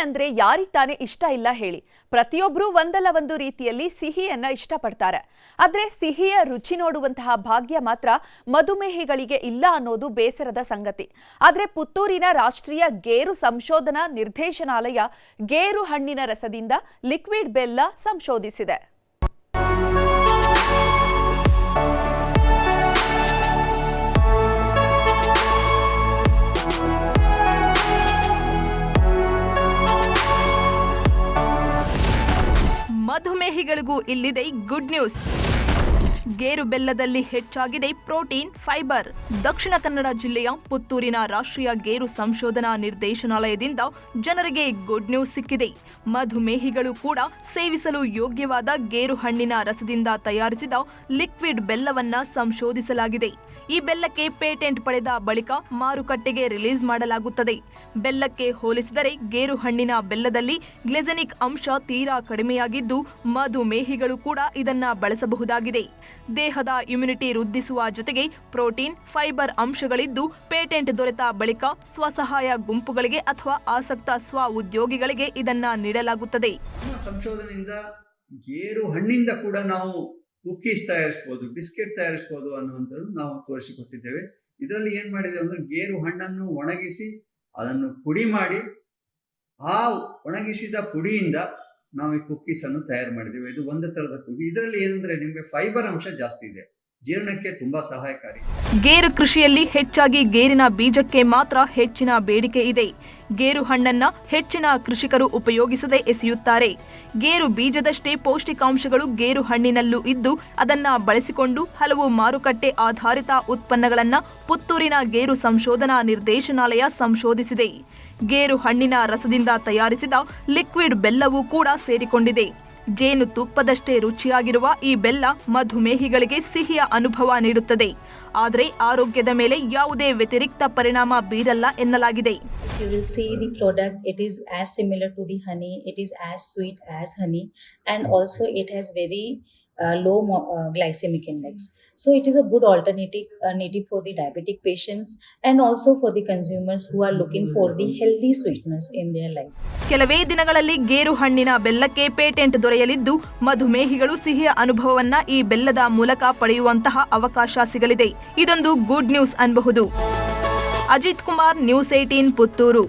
ಅಂದ್ರೆ ಯಾರಿಗ್ ತಾನೇ ಇಷ್ಟ ಇಲ್ಲ ಹೇಳಿ. ಪ್ರತಿಯೊಬ್ರು ಒಂದಲ್ಲ ಒಂದು ರೀತಿಯಲ್ಲಿ ಸಿಹಿಯನ್ನ ಇಷ್ಟಪಡ್ತಾರೆ. ಆದ್ರೆ ಸಿಹಿಯ ರುಚಿ ನೋಡುವಂತಹ ಭಾಗ್ಯ ಮಾತ್ರ ಮಧುಮೇಹಿಗಳಿಗೆ ಇಲ್ಲ ಅನ್ನೋದು ಬೇಸರದ ಸಂಗತಿ. ಆದ್ರೆ ಪುತ್ತೂರಿನ ರಾಷ್ಟ್ರೀಯ ಗೇರು ಸಂಶೋಧನಾ ನಿರ್ದೇಶನಾಲಯ ಗೇರು ಹಣ್ಣಿನ ರಸದಿಂದ ಲಿಕ್ವಿಡ್ ಬೆಲ್ಲ ಸಂಶೋಧಿಸಿದೆ. ಮಧುಮೇಹಿಗಳಿಗೂ ಇಲ್ಲಿದೆ ಗುಡ್ ನ್ಯೂಸ್. ಗೇರು ಬೆಲ್ಲದಲ್ಲಿ ಹೆಚ್ಚಾಗಿದೆ ಪ್ರೋಟೀನ್, ಫೈಬರ್. ದಕ್ಷಿಣ ಕನ್ನಡ ಜಿಲ್ಲೆಯ ಪುತ್ತೂರಿನ ರಾಷ್ಟ್ರೀಯ ಗೇರು ಸಂಶೋಧನಾ ನಿರ್ದೇಶನಾಲಯದಿಂದ ಜನರಿಗೆ ಗುಡ್ ನ್ಯೂಸ್ ಸಿಕ್ಕಿದೆ. ಮಧುಮೇಹಿಗಳು ಕೂಡ ಸೇವಿಸಲು ಯೋಗ್ಯವಾದ ಗೇರು ಹಣ್ಣಿನ ರಸದಿಂದ ತಯಾರಿಸಿದ ಲಿಕ್ವಿಡ್ ಬೆಲ್ಲವನ್ನ ಸಂಶೋಧಿಸಲಾಗಿದೆ. ಈ ಬೆಲ್ಲಕ್ಕೆ ಪೇಟೆಂಟ್ ಪಡೆದ ಬಳಿಕ ಮಾರುಕಟ್ಟೆಗೆ ರಿಲೀಸ್ ಮಾಡಲಾಗುತ್ತದೆ. ಬೆಲ್ಲಕ್ಕೆ ಹೋಲಿಸಿದರೆ ಗೇರು ಹಣ್ಣಿನ ಬೆಲ್ಲದಲ್ಲಿ ಗ್ಲೆಸೆನಿಕ್ ಅಂಶ ತೀರಾ ಕಡಿಮೆಯಾಗಿದ್ದು ಮಧುಮೇಹಿಗಳು ಕೂಡ ಇದನ್ನ ಬಳಸಬಹುದಾಗಿದೆ. ದೇಹದ ಇಮ್ಯುನಿಟಿ ವೃದ್ಧಿಸುವ ಜೊತೆಗೆ ಪ್ರೋಟೀನ್ ಫೈಬರ್ ಅಂಶಗಳಿದ್ದು ಪೇಟೆಂಟ್ ದೊರೆತ ಬಳಿಕ ಸ್ವಸಹಾಯ ಗುಂಪುಗಳಿಗೆ ಅಥವಾ ಆಸಕ್ತ ಸ್ವ ಉದ್ಯೋಗಿಗಳಿಗೆ ಇದನ್ನ ನೀಡಲಾಗುತ್ತದೆ. ಸಂಶೋಧನೆಯಿಂದ ಗೇರು ಹಣ್ಣಿಂದ ಕೂಡ ನಾವು ಕುಕ್ಕೀಸ್ ತಯಾರಿಸಬಹುದು ಬಿಸ್ಕೆಟ್ ತಯಾರಿಸಬಹುದು ಅನ್ನುವಂಥದ್ದು ನಾವು ತೋರಿಸಿಕೊಟ್ಟಿದ್ದೇವೆ. ಇದರಲ್ಲಿ ಏನ್ ಮಾಡಿದೆ ಅಂದ್ರೆ ಗೇರು ಹಣ್ಣನ್ನು ಒಣಗಿಸಿ ಅದನ್ನು ಪುಡಿ ಮಾಡಿ, ಆ ಒಣಗಿಸಿದ ಪುಡಿಯಿಂದ ನಾವು ಈ ಕುಕ್ಕೀಸ್ ಅನ್ನು ತಯಾರು ಮಾಡಿದ್ದೇವೆ. ಇದು ಒಂದು ತರದ ಕುಕ್ಕಿ ಇದರಲ್ಲಿ ಏನಂದ್ರೆ ನಿಮಗೆ ಫೈಬರ್ ಅಂಶ ಜಾಸ್ತಿ ಇದೆ. ಜೀರ್ಣಕ್ಕೆ ತುಂಬಾ ಸಹಾಯಕಾರಿ. ಗೇರು ಕೃಷಿಯಲ್ಲಿ ಹೆಚ್ಚಾಗಿ ಗೇರಿನ ಬೀಜಕ್ಕೆ ಮಾತ್ರ ಹೆಚ್ಚಿನ ಬೇಡಿಕೆ ಇದೆ. ಗೇರು ಹಣ್ಣನ್ನ ಹೆಚ್ಚಿನ ಕೃಷಿಕರು ಉಪಯೋಗಿಸದೆ ಎಸೆಯುತ್ತಾರೆ. ಗೇರು ಬೀಜದಷ್ಟೇ ಪೌಷ್ಟಿಕಾಂಶಗಳು ಗೇರು ಹಣ್ಣಿನಲ್ಲೂ ಇದ್ದು, ಅದನ್ನ ಬಳಸಿಕೊಂಡು ಹಲವು ಮಾರುಕಟ್ಟೆ ಆಧಾರಿತ ಉತ್ಪನ್ನಗಳನ್ನ ಪುತ್ತೂರಿನ ಗೇರು ಸಂಶೋಧನಾ ನಿರ್ದೇಶನಾಲಯ ಸಂಶೋಧಿಸಿದೆ. ಗೇರು ಹಣ್ಣಿನ ರಸದಿಂದ ತಯಾರಿಸಿದ ಲಿಕ್ವಿಡ್ ಬೆಲ್ಲವೂ ಕೂಡ ಸೇರಿಕೊಂಡಿದೆ. ಜೇನು ತುಪ್ಪದಷ್ಟೇ ರುಚಿಯಾಗಿರುವ ಈ ಬೆಲ್ಲ ಮಧುಮೇಹಿಗಳಿಗೆ ಸಿಹಿಯ ಅನುಭವ ನೀಡುತ್ತದೆ. ಆದರೆ ಆರೋಗ್ಯದ ಮೇಲೆ ಯಾವುದೇ ವ್ಯತಿರಿಕ್ತ ಪರಿಣಾಮ ಬೀರಲ್ಲ ಎನ್ನಲಾಗಿದೆ. You will see the product it is as similar to the honey it is as sweet as honey and also it has very low glycemic index. So it is a good alternative uh, native for the diabetic patients and also for the consumers who are looking for the healthy sweetness in their life ಕೆಲವೇ ದಿನಗಳಲ್ಲಿ ಗೇರು ಹಣ್ಣಿನ ಬೆಲ್ಲಕ್ಕೆ patent ದೊರೆಯಲಿದ್ದು ಮಧುಮೇಹಿಗಳು ಸಿಹಿಯ ಅನುಭವವನ್ನ ಈ ಬೆಲ್ಲದ ಮೂಲಕ ಪಡೆಯುವಂತಹ ಅವಕಾಶ ಸಿಗಲಿದೆ ಇದೊಂದು ಗುಡ್ ನ್ಯೂಸ್ ಅನ್ಬಹುದು ಅಜಿತ್ ಕುಮಾರ್ ನ್ಯೂಸ್ ಏಟೀನ್ ಪುತ್ತೂರು